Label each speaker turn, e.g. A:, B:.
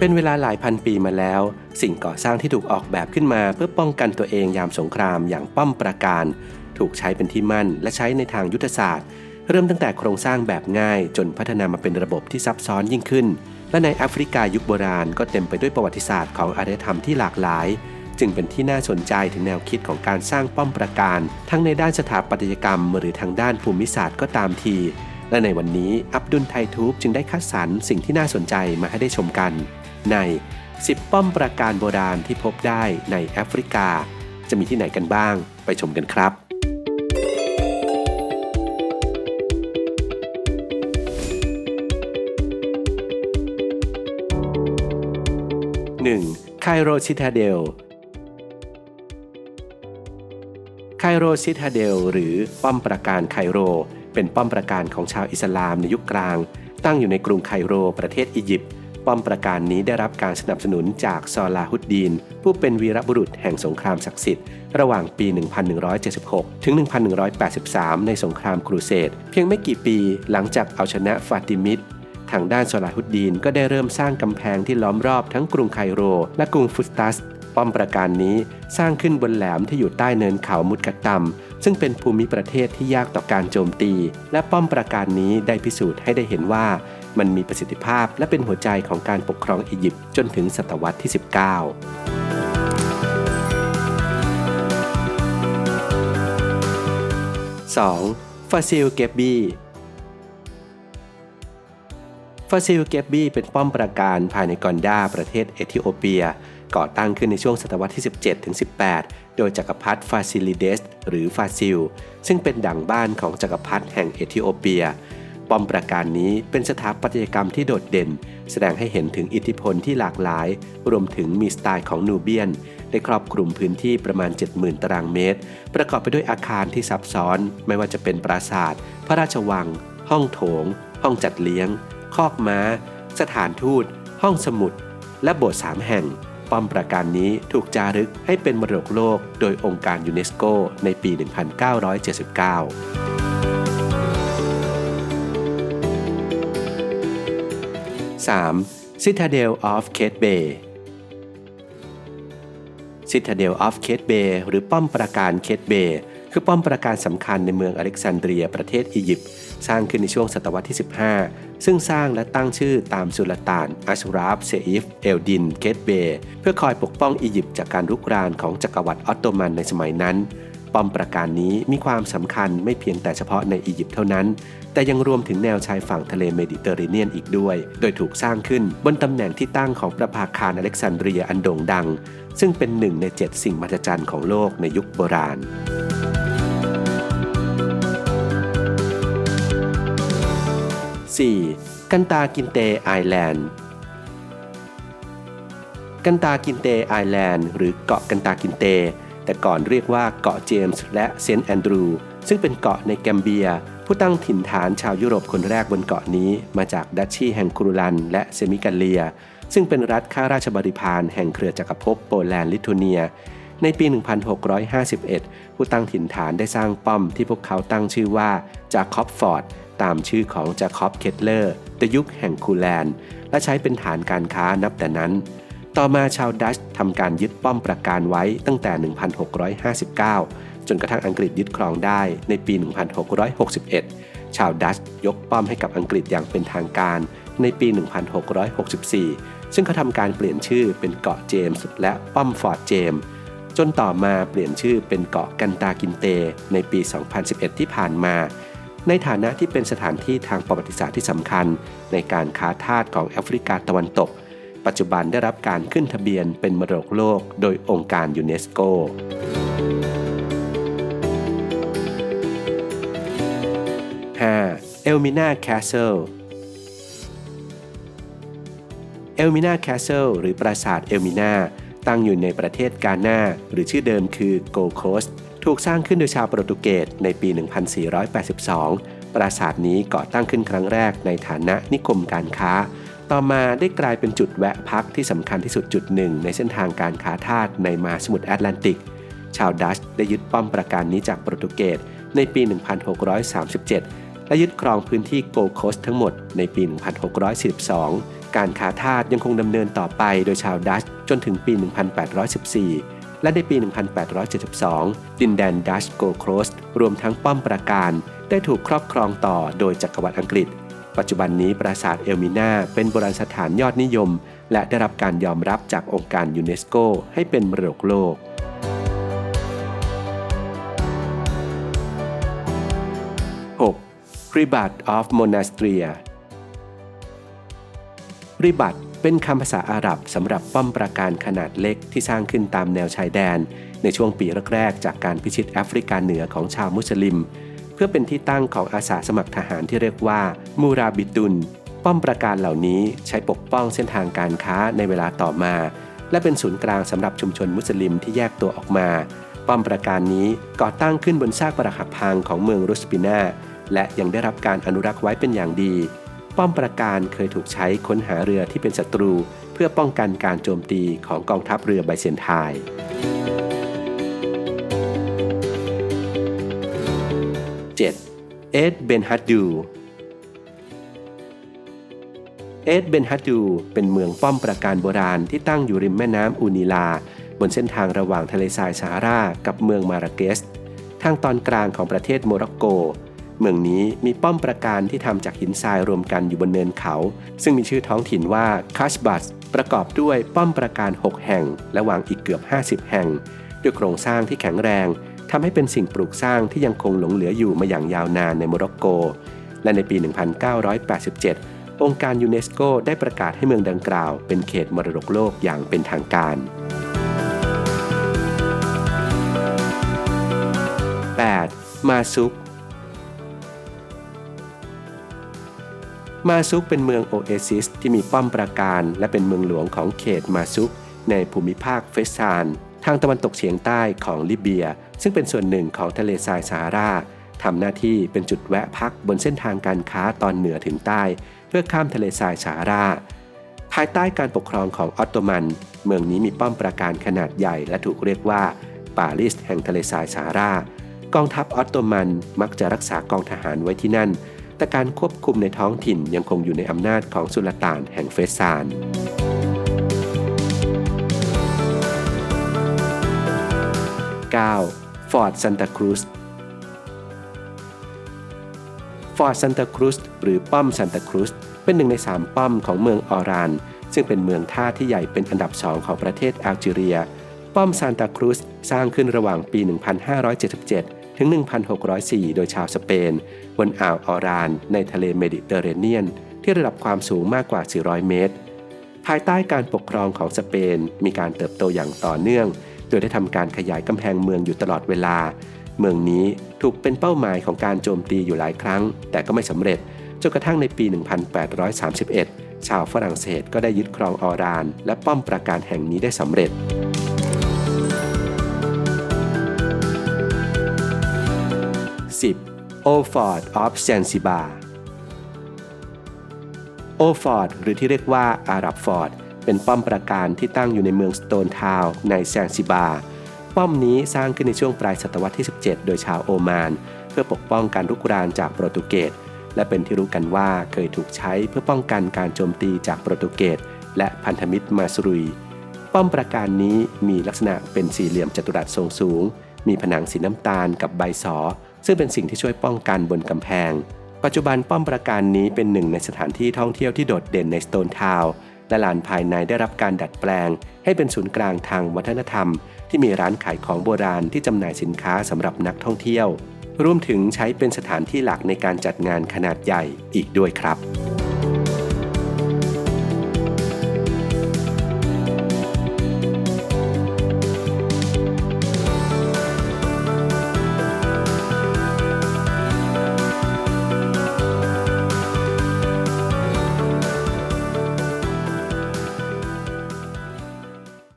A: เป็นเวลาหลายพันปีมาแล้ว สิ่งก่อสร้างที่ถูกออกแบบขึ้นมาเพื่อป้องกันตัวเองยามสงครามอย่างป้อมปราการ ถูกใช้เป็นที่มั่นและใช้ในทางยุทธศาสตร์ เริ่มตั้งแต่โครงสร้างแบบง่ายจนพัฒนามาเป็นระบบที่ซับซ้อนยิ่งขึ้น และในแอฟริกายุคโบราณก็เต็มไปด้วยประวัติศาสตร์ของอารยธรรมที่หลากหลาย จึงเป็นที่น่าสนใจถึงแนวคิดของการสร้างป้อมปราการ ทั้งในด้านสถาปัตยกรรม หรือทางด้านภูมิศาสตร์ก็ตามทีและในวันนี้อับดุลไททูบจึงได้คัดสรรสิ่งที่น่าสนใจมาให้ได้ชมกัน ใน 10 ป้อมปราการโบราณที่พบได้ในแอฟริกา จะมีที่ไหนกันบ้างไปชมกันครับ 1. ไคโรซิตาเดลไคโรซิตาเดลหรือป้อมปราการไคโร เป็นป้อมปราการของชาวอิสลามในยุคกลาง ตั้งอยู่ในกรุงไคโรประเทศอียิปต์ ป้อมปราการนี้ได้รับการสนับสนุนจากซอลาฮุดดีน ผู้เป็นวีรบุรุษแห่งสงครามศักดิ์สิทธิ์ระหว่างปี 1176 ถึง 1183 ในสงครามครูเสดเพียงไม่กี่ปีหลังจากเอาชนะฟาติมิดทางด้านซอลาฮุดดีนก็ได้เริ่มสร้างกำแพงที่ล้อมรอบทั้งกรุงไคโร และกรุงฟุสตัส ป้อมปราการนี้สร้างขึ้นบนแหลมที่อยู่ใต้เนินเขามุดกะตัมซึ่งเป็นภูมิประเทศที่ยากต่อการโจมตี และป้อมปราการนี้ได้พิสูจน์ให้ได้เห็นว่า มันมีประสิทธิภาพและเป็นหัวใจของการปกครองอียิปต์จนถึงศตวรรษที่ 19 2. ฟาซิลเกบบีฟาซิลเกบบีเป็นป้อมปราการภายในกอนดาประเทศเอธิโอเปีย ก่อตั้งขึ้นในช่วงศตวรรษที่ 17ถึง18 โดยจักรพรรดิฟาซิลิเดส หรือฟาซิล ซึ่งเป็นดั่งบ้านของจักรพรรดิแห่งเอธิโอเปีย ป้อมปราการนี้เป็นสถาปัตยกรรมที่โดดเด่น แสดงให้เห็นถึงอิทธิพลที่หลากหลาย รวมถึงมีสไตล์ของนูเบียน ได้ครอบคลุมพื้นที่ประมาณ 70,000 ตารางเมตร ประกอบไปด้วยอาคารที่ซับซ้อน ไม่ว่าจะเป็นปราสาท พระราชวัง ห้องโถง ห้องจัดเลี้ยง คอกม้า สถานทูต ห้องสมุด และโบสถ์สามแห่ง ป้อมปราการนี้ถูกจารึกให้เป็นมรดกโลก โดยองค์การยูเนสโก ในปี 1979 3. Citadel of Kate Bay Citadel of Kate Bay หรือป้อมปราการเคทเบย์คือป้อมปราการสำคัญในเมืองอเล็กซานเดรียประเทศอียิปต์สร้างขึ้นในช่วงศตวรรษที่ 15 ซึ่งสร้างและตั้งชื่อตามสุลต่านอัชราฟเซอิฟเอลดิน เคทเบย์เพื่อคอยปกป้องอียิปต์จากการรุกรานของจักรวรรดิออตโตมันในสมัยนั้น ป้อมปราการนี้มีความสำคัญไม่เพียงแต่เฉพาะในอียิปต์เท่านั้น แต่ยังรวมถึงแนวชายฝั่งทะเลเมดิเตอร์เรเนียนอีกด้วย โดยถูกสร้างขึ้นบนตำแหน่งที่ตั้งของประภาคารอเล็กซานเดรียอันโด่งดัง ซึ่งเป็นหนึ่งในเจ็ดสิ่งมหัศจรรย์ของโลกในยุคโบราณ 4. กันตากินเตไอแลนด์กันตากินเตไอแลนด์หรือเกาะกันตากินเต แต่ก่อนเรียกว่าเกาะเจมส์และเซนต์แอนดรู ซึ่งเป็นเกาะในแกมเบีย ผู้ตั้งถิ่นฐานชาวยุโรปคนแรกบนเกาะนี้ มาจากดัชชีแห่งกรูลัน และเซมิกัลเลีย ซึ่งเป็นรัฐข้าราชบริพารแห่งเครือจักรภพโปแลนด์ลิทัวเนีย ในปี 1651 ผู้ตั้งถิ่นฐานได้สร้างป้อมที่พวกเขาตั้งชื่อว่าจาคอบฟอร์ดตามชื่อของจาคอบเคทเลอร์ในยุคแห่งคูแลนด์และใช้เป็นฐานการค้านับแต่นั้น ต่อมาชาวดัชทำการยึดป้อมปราการไว้ตั้งแต่ 1659 จนกระทั่งอังกฤษยึดครองได้ในปี 1661 ชาวดัชยกป้อมให้กับอังกฤษอย่างเป็นทางการในปี 1664 ซึ่งเขาทำการเปลี่ยนชื่อเป็นเกาะเจมส์และป้อมฟอร์ดเจมส์จนต่อมาเปลี่ยนชื่อเป็นเกาะกันตากินเต ในปี 2011 ที่ผ่านมา ในฐานะที่เป็นสถานที่ทางประวัติศาสตร์ที่สำคัญ ในการค้าทาสของแอฟริกาตะวันตก ปัจจุบันได้รับการขึ้นทะเบียนเป็นมรดกโลกโดยองค์การยูเนสโกเอลมิน่าแคสเซิลเอลมิน่าแคสเซิลหรือปราสาทเอลมิน่าตั้งอยู่ในประเทศกาหน้า หรือชื่อเดิมคือโกโคสถูกสร้างขึ้นโดยชาวโปรตุเกสในปี 1482 ปราสาทนี้ก่อตั้งขึ้นครั้งแรกในฐานะนิคมการค้า ต่อมาได้กลายเป็นจุดแวะพักที่สำคัญที่สุดจุดหนึ่ง ในเส้นทางการค้าทาสในมหาสมุทรแอตแลนติก ชาวดัชได้ยึดป้อมปราการนี้จากโปรตุเกสในปี 1637 และยึดครองพื้นที่โกโคสทั้งหมดในปี 1642 การค้าทาสยังคงดำเนินต่อไปโดยชาวดัชจนถึงปี 1814 และในปี 1872 ดินแดนดัชโกโคสรวมทั้งป้อมปราการ ได้ถูกครอบครองต่อโดยจักรวรรดิอังกฤษ ปัจจุบันนี้ปราสาทเอลมิน่าเป็นโบราณสถานยอดนิยม และได้รับการยอมรับจากองค์การยูเนสโกให้เป็นมรดกโลก 6. Ribat of Monastria ริบัตเป็นคำภาษาอาหรับสำหรับป้อมปราการขนาดเล็กที่สร้างขึ้นตามแนวชายแดน ในช่วงปีแรกๆจากการพิชิตแอฟริกาเหนือของชาวมุสลิม เพื่อเป็นที่ตั้งของอาสาสมัครทหารที่เรียกว่ามูราบิตุน ป้อมปราการเหล่านี้ใช้ปกป้องเส้นทางการค้าในเวลาต่อมา และเป็นศูนย์กลางสำหรับชุมชนมุสลิมที่แยกตัวออกมา ป้อมปราการนี้ก่อตั้งขึ้นบนซากปรักหักพังของเมืองรุสปินาและยังได้รับการอนุรักษ์ไว้เป็นอย่างดี ป้อมปราการเคยถูกใช้ค้นหาเรือที่เป็นศัตรู เพื่อป้องกันการโจมตีของกองทัพเรือไบเซนไทน์ เอ็ดเบนฮัดดูเอ็ดเบนฮัดดูเป็นเมืองป้อมปราการโบราณที่ตั้งอยู่ริมแม่น้ำอูนิลา บนเส้นทางระหว่างทะเลทรายซาฮารา กับเมืองมาราเกส ทางตอนกลางของประเทศโมร็อกโก เมืองนี้มีป้อมปราการที่ทำจากหินทรายรวมกันอยู่บนเนินเขา ซึ่งมีชื่อท้องถิ่นว่าคัชบัสประกอบด้วยป้อมปราการ 6 แห่ง และวางอีกเกือบ 50 แห่ง ด้วยโครงสร้างที่แข็งแรง ทำให้เป็นสิ่งปลูกสร้างที่ยังคงหลงเหลืออยู่มาอย่างยาวนานในโมร็อกโก และในปี 1987 องค์การยูเนสโกได้ประกาศให้เมืองดังกล่าว เป็นเขตมรดกโลกอย่างเป็นทางการ 8. มาซุก มาซุกเป็นเมืองโอเอซิสที่มีป้อมปราการ และเป็นเมืองหลวงของเขตมาซุกในภูมิภาคเฟสซาน ทางตะวันตกเฉียงใต้ของลิเบีย ซึ่งเป็นส่วนหนึ่งของทะเลทรายซาฮาราทำหน้าที่เป็นจุดแวะพักบนเส้นทางการค้าตอนเหนือถึงใต้ เพื่อข้ามทะเลทรายซาฮาราภายใต้การปกครองของออตโตมัน เมืองนี้มีป้อมปราการขนาดใหญ่และถูกเรียกว่าปาริสแห่งทะเลทรายซาฮารากองทัพออตโตมันมักจะรักษากองทหารไว้ที่นั่น แต่การควบคุมในท้องถิ่นยังคงอยู่ในอำนาจของสุลต่านแห่งเฟซาน 9. ฟอร์ดซันตาครูสฟอร์ดซันตาครูสหรือป้อมซันตาครูสเป็นหนึ่งใน 3 ป้อมของเมืองออราน ซึ่งเป็นเมืองท่าที่ใหญ่เป็นอันดับสองของประเทศแอลจีเรีย ป้อมซานตาครูสสร้างขึ้นระหว่างปี 1577 ถึง 1604 โดยชาวสเปน บนอ่าวออราน ในทะเลเมดิเตอร์เรเนียน ที่ระดับความสูงมากกว่า 400 เมตร ภายใต้การปกครองของสเปนมีการเติบโตอย่างต่อเนื่อง โดยได้ทำการขยายกำแพงเมืองอยู่ตลอดเวลา เมืองนี้ถูกเป็นเป้าหมายของการโจมตีอยู่หลายครั้ง แต่ก็ไม่สำเร็จจนกระทั่งในปี 1831 ชาวฝรั่งเศสก็ได้ยึดครองออราน และป้อมปราการแห่งนี้ได้สำเร็จ 10. o f o r d of Zanzibar โอฟอร์ดหรือที่เรียกว่าอารับฟอร์ด เป็นป้อมปราการที่ตั้งอยู่ในเมืองสโตนทาวน์ในแซนซิบา ป้อมนี้สร้างขึ้นในช่วงปลายศตวรรษที่ 17 โดยชาวโอมาน เพื่อปกป้องการรุกรานจากโปรตุเกส และเป็นที่รู้กันว่าเคยถูกใช้เพื่อป้องกันการโจมตีจากโปรตุเกส และพันธมิตรมาสรุย ป้อมปราการนี้มีลักษณะเป็นสี่เหลี่ยมจัตุรัสทรงสูง มีผนังสีน้ำตาลกับใบสอ ซึ่งเป็นสิ่งที่ช่วยป้องกันบนกำแพงปัจจุบันป้อมปราการนี้เป็นหนึ่งในสถานที่ท่องเที่ยวที่โดดเด่นในสโตนทาวน์ และลานภายในได้รับการดัดแปลง ให้เป็นศูนย์กลางทางวัฒนธรรม ที่มีร้านขายของโบราณที่จำหน่ายสินค้าสำหรับนักท่องเที่ยว รวมถึงใช้เป็นสถานที่หลักในการจัดงานขนาดใหญ่อีกด้วยครับ